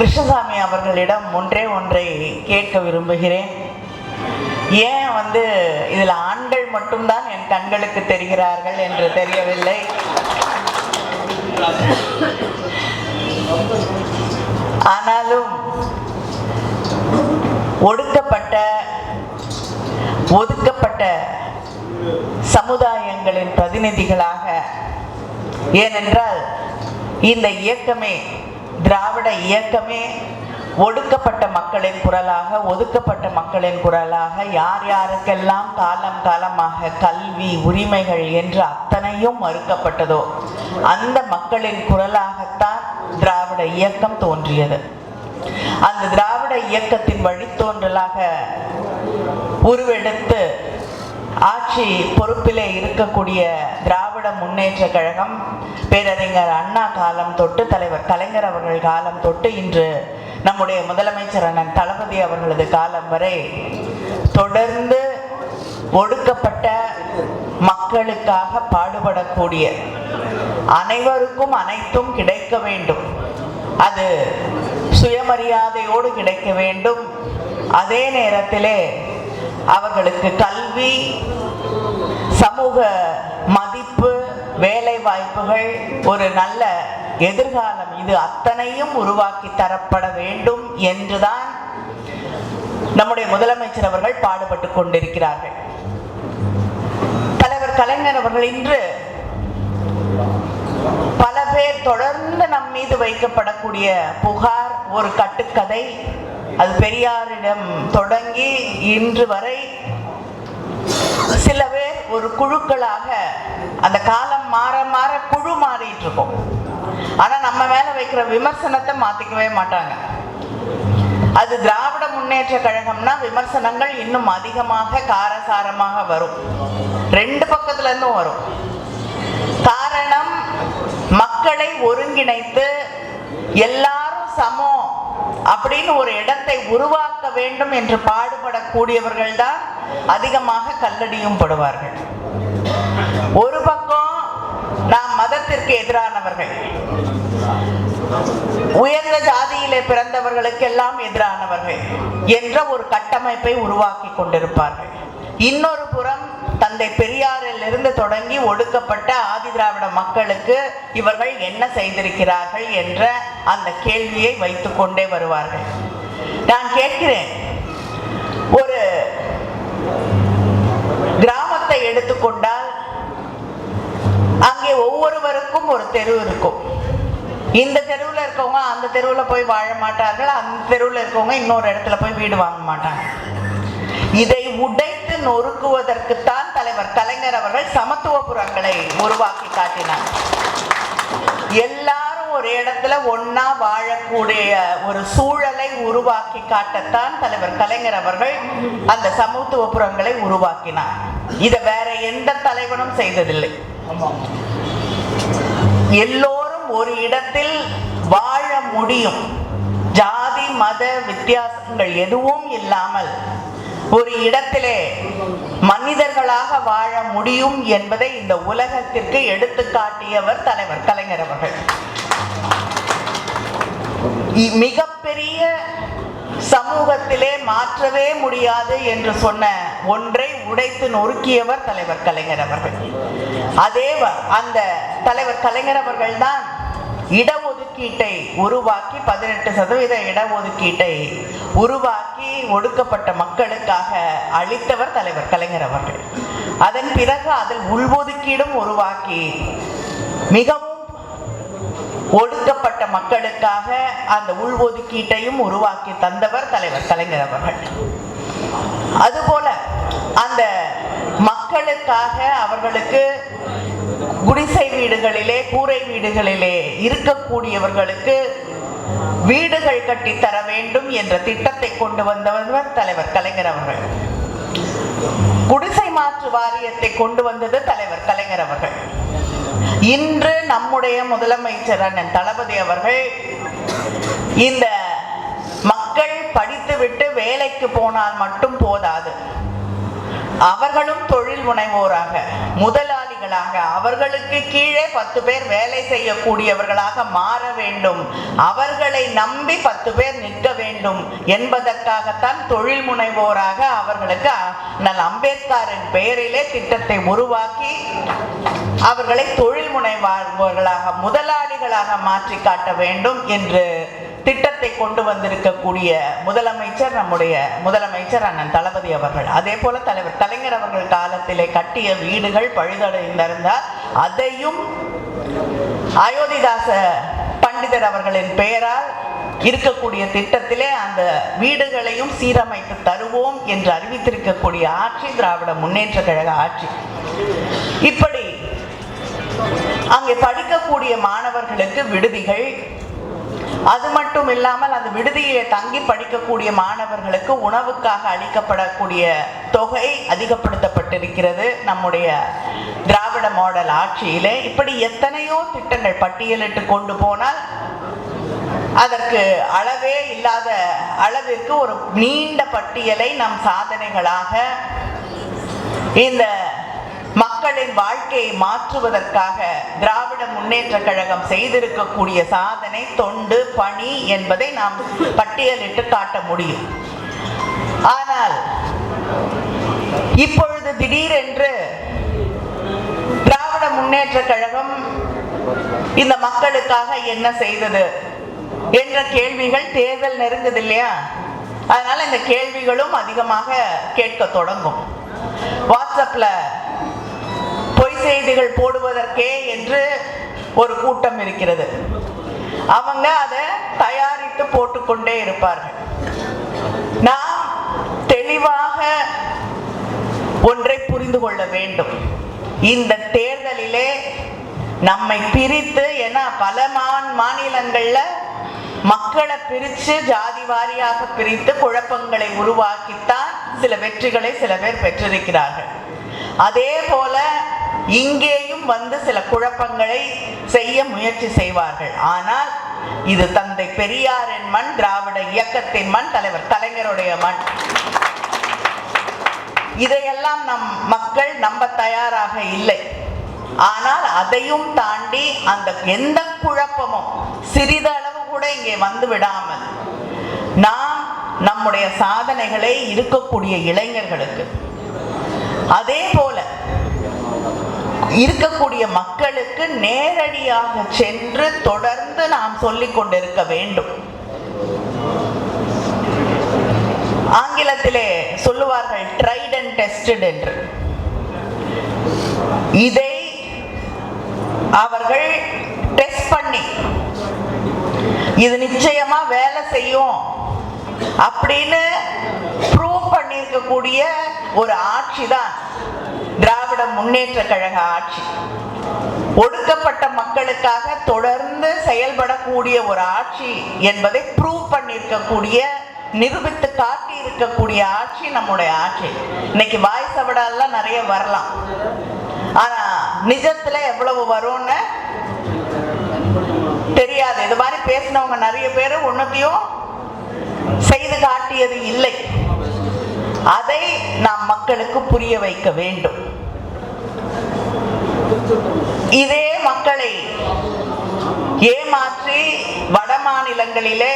கிருஷ்ணசாமி அவர்களிடம் ஒன்றே ஒன்றை கேட்க விரும்புகிறேன். ஏன் வந்து இதில் ஆண்கள் மட்டும்தான் என் கண்களுக்கு தெரிகிறார்கள் என்று தெரியவில்லை? ஆனாலும் ஒடுக்கப்பட்ட ஒதுக்கப்பட்ட சமுதாயங்களின் பிரதிநிதிகளாக ஏனென்றால் இந்த இயக்கமே திராவிட இயக்கமே ஒடுக்கப்பட்ட மக்களின் குரலாக ஒதுக்கப்பட்ட மக்களின் குரலாக யார் யாருக்கெல்லாம் காலம் காலமாக கல்வி உரிமைகள் என்று அத்தனையும் மறுக்கப்பட்டதோ அந்த மக்களின் குரலாகத்தான் திராவிட இயக்கம் தோன்றியது. அந்த திராவிட இயக்கத்தின் வழித்தோன்றலாக உருவெடுத்து ஆட்சி பொறுப்பிலே இருக்கக்கூடிய திராவிட முன்னேற்ற கழகம் பேரறிஞர் அண்ணா காலம் தொட்டு தலைவர் கலைஞர் அவர்கள் காலம் தொட்டு இன்று நம்முடைய முதலமைச்சர் அண்ணன் தளபதி அவர்களது காலம் வரை தொடர்ந்து ஒடுக்கப்பட்ட மக்களுக்காக பாடுபடக்கூடிய அனைவருக்கும் அனைத்தும் கிடைக்க வேண்டும். அது சுயமரியாதையோடு கிடைக்க வேண்டும். அதே நேரத்திலே அவர்களுக்கு கல்வி சமூக மதிப்பு வேலை வாய்ப்புகள் ஒரு நல்ல எதிர்காலம். இது அத்தனையும் உருவாக்கி தரப்பட வேண்டும் என்றுதான் நம்முடைய முதலமைச்சர் அவர்கள் பாடுபட்டு கொண்டிருக்கிறார்கள். தலைவர் கலைஞர் அவர்கள் இன்று பல பேர் தொடர்ந்து நம் மீது வைக்கப்படக்கூடிய புகார் ஒரு கட்டுக்கதை. அது பெரியாரிடம் தொடங்கி இன்று வரை சில பேர் ஒரு குழுக்களாக அந்த காலம் மாற மாற குழு மாறிட்டு இருக்கும். ஆனா நம்ம மேல வைக்கிற விமர்சனத்தை மாத்திக்கவே மாட்டாங்க. அது திராவிட முன்னேற்ற கழகம்னா விமர்சனங்கள் இன்னும் அதிகமாக காரசாரமாக வரும். ரெண்டு பக்கத்துல இருந்தும் வரும். காரணம் மக்களை ஒருங்கிணைத்து எல்லாரும் சமம் அப்படின்னு ஒரு இடத்தை உருவாக்க வேண்டும் என்று பாடுபடக்கூடியவர்கள் தான் அதிகமாக கல்லடியும் படுவார்கள். ஒரு பக்கம் நாம் மதத்திற்கு எதிரானவர்கள். உயர்ந்த ஜாதியிலே பிறந்தவர்களுக்கு எல்லாம் எதிரானவர்கள் என்ற ஒரு கட்டமைப்பை உருவாக்கி கொண்டிருப்பார்கள். இன்னொரு புறம் தந்தை பெரியாரில் இருந்து தொடங்கி ஒடுக்கப்பட்ட ஆதி திராவிட மக்களுக்கு இவர்கள் என்ன செய்திருக்கிறார்கள் என்ற அந்த கேள்வியை வைத்துக் கொண்டே வருவார்கள். நான் கேட்கிறேன் எடுத்துக்கொண்டால் அங்கே ஒவ்வொருவருக்கும் ஒரு தெரு இருக்கும். இந்த தெருவில் இருக்கவங்க அந்த தெருவில் போய் வாழ மாட்டார்கள் அந்த தெருவில் இருக்கவங்க இன்னொரு இடத்துல போய் வீடு வாங்க மாட்டாங்க. இதை உடைத்து நொறுக்குவதற்குத்தான் தலைவர் கலைஞர் அவர்கள் சமத்துவ புறங்களை உருவாக்கி காட்டினார். எல்லாரும் ஒரு இடத்துல ஒன்னா வாழக்கூடிய ஒரு சூழலை உருவாக்கி காட்டத்தான் தலைவர் கலைஞர் அவர்கள் அந்த சமத்துவ புறங்களை உருவாக்கினார். இதை வேற எந்த தலைவனும் செய்ததில்லை. எல்லோரும் ஒரு இடத்தில் வாழ முடியும். ஜாதி மத வித்தியாசங்கள் எதுவும் இல்லாமல் ஒரு இடத்திலே மனிதர்களாக வாழ முடியும் என்பதை இந்த உலகத்திற்கு எடுத்து காட்டியவர் தலைவர் கலைஞர் அவர்கள். மிகப்பெரிய சமூகத்திலே மாற்றவே முடியாது என்று சொன்ன ஒன்றை உடைத்து நொறுக்கியவர் தலைவர் கலைஞர் அவர்கள். அதே அந்த தலைவர் கலைஞர் அவர்கள் தான் இடஒதுக்கீட்டை உருவாக்கி பதினெட்டு சதவீத இடஒதுக்கீட்டை உருவாக்கி ஒடுக்கப்பட்ட மக்களுக்காக அளித்தவர் தலைவர் கலைஞர் அவர்கள். அதன் பிறகு அதில் உள்ஒதுக்கீடும் உருவாக்கி மிகவும் ஒடுக்கப்பட்ட மக்களுக்காக அந்த உள்ஒதுக்கீட்டையும் உருவாக்கி தந்தவர் தலைவர் கலைஞர் அவர்கள். அதுபோல அந்த மக்களுக்காக அவர்களுக்கு குடிசை வீடுகளிலே கூரை வீடுகளிலே இருக்கக்கூடியவர்களுக்கு வீடுகள் கட்டி தர வேண்டும் என்ற திட்டத்தை கொண்டு வந்தவர் தலைவர் கலைஞர் அவர்கள். குடிசை மாற்று வாரியத்தை கொண்டு வந்தது தலைவர் கலைஞர் அவர்கள். இன்று நம்முடைய முதலமைச்சர் அண்ணன் தளபதி அவர்கள் இந்த மக்கள் படித்துவிட்டு வேலைக்கு போனால் மட்டும் போதாது. அவர்களும் தொழில் முனைவோராக முதலாளிகளாக அவர்களுக்கு கீழே பத்து பேர் வேலை செய்யக்கூடியவர்களாக மாற வேண்டும். அவர்களை நம்பி பத்து பேர் நிற்க வேண்டும் என்பதற்காகத்தான் தொழில் முனைவோராக அவர்களுக்கு நல் அம்பேத்கரின் பெயரிலே திட்டத்தை உருவாக்கி அவர்களை தொழில் முனைவார்களாக முதலாளிகளாக மாற்றி காட்ட வேண்டும் என்று திட்டத்தை கொண்டு வந்திருக்கக்கூடிய முதலமைச்சர் நம்முடைய முதலமைச்சர் அண்ணன் தளபதி அவர்கள். அதே போல தலைவர் கலைஞர் அவர்கள் காலத்திலே கட்டிய வீடுகள் பழுதடைந்திருந்தால் அதையும் அயோத்திதாச பண்டிதர் அவர்களின் பெயரால் இருக்கக்கூடிய திட்டத்திலே அந்த வீடுகளையும் சீரமைத்து தருவோம் என்று அறிவித்திருக்கக்கூடிய ஆட்சி திராவிட முன்னேற்ற கழக ஆட்சி. இப்படி அங்கே படிக்கக்கூடிய மாணவர்களுக்கு விடுதிகள் அது மட்டும் இல்லாமல் அந்த விடுதியிலே தங்கி படிக்கக்கூடிய மாணவர்களுக்கு உணவுக்காக அளிக்கப்படக்கூடிய தொகை அதிகப்படுத்தப்பட்டிருக்கிறது நம்முடைய திராவிட மாடல் ஆட்சியிலே. இப்படி எத்தனையோ திட்டங்கள் பட்டியலிட்டு கொண்டு போனால் அதற்கு அளவே இல்லாத அளவிற்கு ஒரு நீண்ட பட்டியலை நம் சாதனைகளாக இந்த மக்களின் வாழ்க்கையை மாற்றுவதற்காக திராவிட முன்னேற்ற கழகம் செய்திருக்கக்கூடிய சாதனை தொண்டு பணி என்பதை நாம் பட்டியலிட்டு காட்ட முடியும். ஆனால் இப்பொழுது திடீரென்று திராவிட முன்னேற்ற கழகம் இந்த மக்களுக்காக என்ன செய்தது என்ற கேள்விகள் தேர்தல் நெருங்குது இல்லையா அதனால இந்த கேள்விகளும் அதிகமாக கேட்க தொடங்கும். வாட்ஸ்அப்ல செய்திகள் போடுவதற்கே என்று ஒரு கூட்டம் இருக்கிறது. அவங்க அதை தயாரித்து போட்டுக்கொண்டே இருப்பார்கள். நாம் தெளிவாக ஒன்றை புரிந்து கொள்ள வேண்டும். இந்த தேர்தலிலே நம்மை பிரித்து ஏன்னா பல மாநிலங்கள்ல மக்களை பிரித்து ஜாதி வாரியாக பிரித்து குழப்பங்களை உருவாக்கித்தான் சில வெற்றிகளை சில பேர் பெற்றிருக்கிறார்கள். அதே போல இங்கேயும் வந்து சில குழப்பங்களை செய்ய முயற்சி செய்வார்கள். ஆனால் இது தந்தை பெரியாரின் மண் திராவிட இயக்கத்தின் மண் தலைவர் கலைஞருடைய மண். இதையெல்லாம் நம் மக்கள் நம்ப தயாராக இல்லை. ஆனால் அதையும் தாண்டி அந்த எந்த குழப்பமும் சிறிதளவு கூட இங்கே வந்து விடாமல் நாம் நம்முடைய சாதனைகளை இருக்கக்கூடிய இளைஞர்களுக்கு. அதே போல இருக்கக்கூடிய மக்களுக்கு நேரடியாக சென்று தொடர்ந்து நாம் சொல்லிக் கொண்டிருக்க வேண்டும். ஆங்கிலத்திலே சொல்லுவார்கள் ட்ரைட் அண்ட் டெஸ்டட் என்று. இதை அவர்கள் டெஸ்ட் பண்ணி இது நிச்சயமா வேலை செய்யும் அப்படின்னு ப்ரூவ் பண்ணியிருக்கக்கூடிய ஒரு ஆட்சி தான். திராவிட முன்னேற்ற கழக ஆட்சி. ஒடுக்கப்பட்ட மக்களுக்காக தொடர்ந்து செயல்படக்கூடிய ஒரு ஆட்சி என்பதை ப்ரூவ் பண்ணியிருக்கக்கூடிய நிரூபித்து காட்டி இருக்கக்கூடிய ஆட்சி நம்முடைய ஆட்சி. இன்னைக்கு வாய் சவடாலாம் நிறைய வரலாம். ஆனா நிஜத்துல எவ்வளவு வரும்னு தெரியாது. இது மாதிரி பேசினவங்க நிறைய பேர் ஒன்னத்தையும் செய்து காட்டியது இல்லை. அதை நாம் மக்களுக்கு புரிய வைக்க வேண்டும். இதே மக்களை ஏமாற்றி வட மாநிலங்களிலே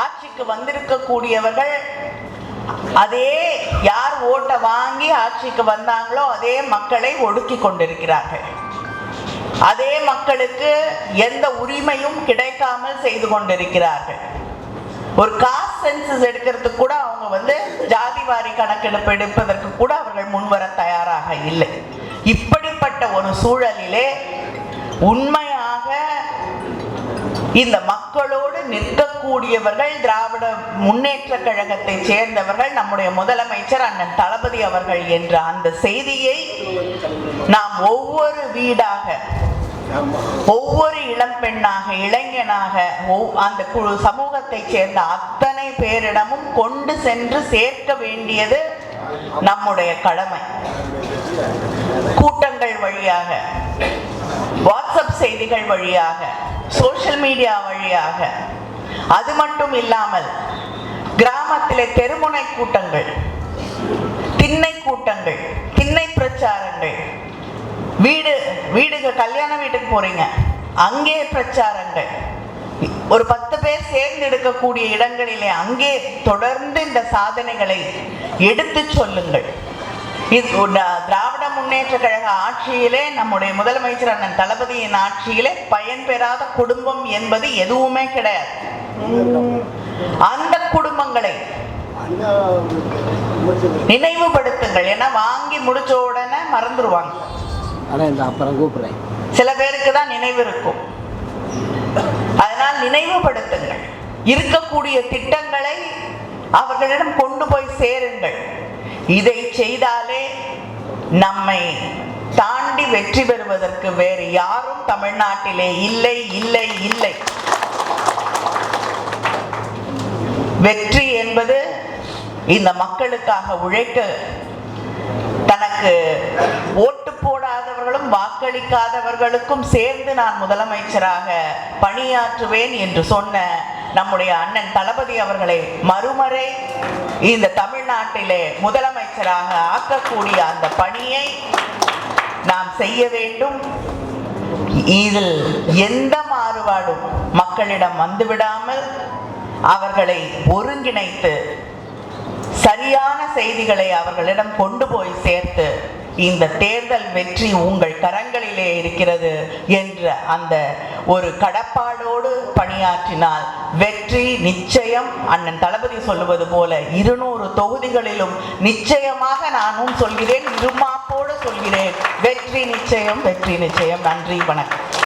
ஆட்சிக்கு வந்திருக்கக்கூடியவர்கள் அதே யார் ஓட்டை வாங்கி ஆட்சிக்கு வந்தாங்களோ அதே மக்களை ஒடுக்கி கொண்டிருக்கிறார்கள். அதே மக்களுக்கு எந்த உரிமையும் கிடைக்காமல் செய்து கொண்டிருக்கிறார்கள். ஒரு காஸ்ட் சென்சஸ் எடுக்கிறதுக்கு கூட அவங்க வந்து ஜாதிவாரி கணக்கெடுப்பு எடுப்பதற்கு கூட அவர்கள் முன்வர தயாராக இல்லை. இப்படி இப்படிப்பட்ட ஒரு சூழலிலே உண்மையாக இந்த மக்களோடு நிற்கக்கூடியவர்கள் திராவிட முன்னேற்ற கழகத்தை சேர்ந்தவர்கள் நம்முடைய முதலமைச்சர் அண்ணன் தளபதி அவர்கள் என்ற அந்த செய்தியை நாம் ஒவ்வொரு வீடாக ஒவ்வொரு இளம் பெண்ணாக இளைஞனாக அந்த குழு சமூகத்தை சேர்ந்த அத்தனை பேரிடமும் கொண்டு சென்று சேர்க்க வேண்டியது நம்முடைய கடமை. கூட்டங்கள் வழியாக வாட்ஸ்அப் செய்திகள் வழியாக சோஷியல் மீடியா வழியாக. அது மட்டும் இல்லாமல் கிராமத்திலே தெருமுனை கூட்டங்கள் திண்ணை கூட்டங்கள் திண்ணை பிரச்சாரங்கள். வீடு வீடுக்கு கல்யாண வீட்டுக்கு போறீங்க அங்கே பிரச்சாரங்கள். ஒரு பத்து பேர் சேர்ந்து எடுக்கக்கூடிய இடங்களிலே அங்கே தொடர்ந்து இந்த சாதனைகளை எடுத்து சொல்லுங்கள். திராவிட முன்னேற்ற கழக ஆட்சியிலே நம்முடைய முதலமைச்சர் அண்ணன் தளபதியின் ஆட்சியிலே பயன்பெறாத குடும்பம் என்பது எதுவுமே கிடையாது. அந்த குடும்பங்களை நினைவுபடுத்துங்கள். ஏன்னா வாங்கி முடிச்ச உடனே மறந்துடுவாங்க அப்புறம் கூப்பிட்றேன். சில பேருக்கு தான் நினைவு இருக்கும். அதனால் நினைவுபடுத்துங்கள். இருக்கக்கூடிய திட்டங்களை அவர்களிடம் கொண்டு போய் சேருங்கள். இதை செய்தாலே நம்மை தாண்டி வெற்றி பெறுவதற்கு வேறு யாரும் தமிழ்நாட்டிலே இல்லை இல்லை இல்லை. வெற்றி என்பது இந்த மக்களுக்காக உழைக்க தனக்கு ஓட்டு போடாதவர்களும் வாக்களிக்காதவர்களுக்கும் சேர்ந்து நான் முதலமைச்சராக பணியாற்றுவேன் என்று சொன்ன நம்முடைய அண்ணன் தளபதி அவர்களை மறுமறை இந்த தமிழ்நாட்டிலே முதலமைச்சராக ஆக்கக்கூடிய அந்த பணியை நாம் செய்ய வேண்டும். இதில் எந்த மாறுபாடும் மக்களிடம் வந்துவிடாமல் அவர்களை ஒருங்கிணைத்து சரியான செய்திகளை அவர்களிடம் கொண்டு போய் சேர்த்து இந்த தேர்தல் வெற்றி உங்கள் கரங்களிலே இருக்கிறது என்ற அந்த ஒரு கடப்பாடோடு பணியாற்றினால் வெற்றி நிச்சயம். அண்ணன் தளபதி சொல்லுவது போல இருநூறு தொகுதிகளிலும் நிச்சயமாக நானும் சொல்கிறேன் இருமாப்போடு சொல்கிறேன். வெற்றி நிச்சயம் வெற்றி நிச்சயம். நன்றி வணக்கம்.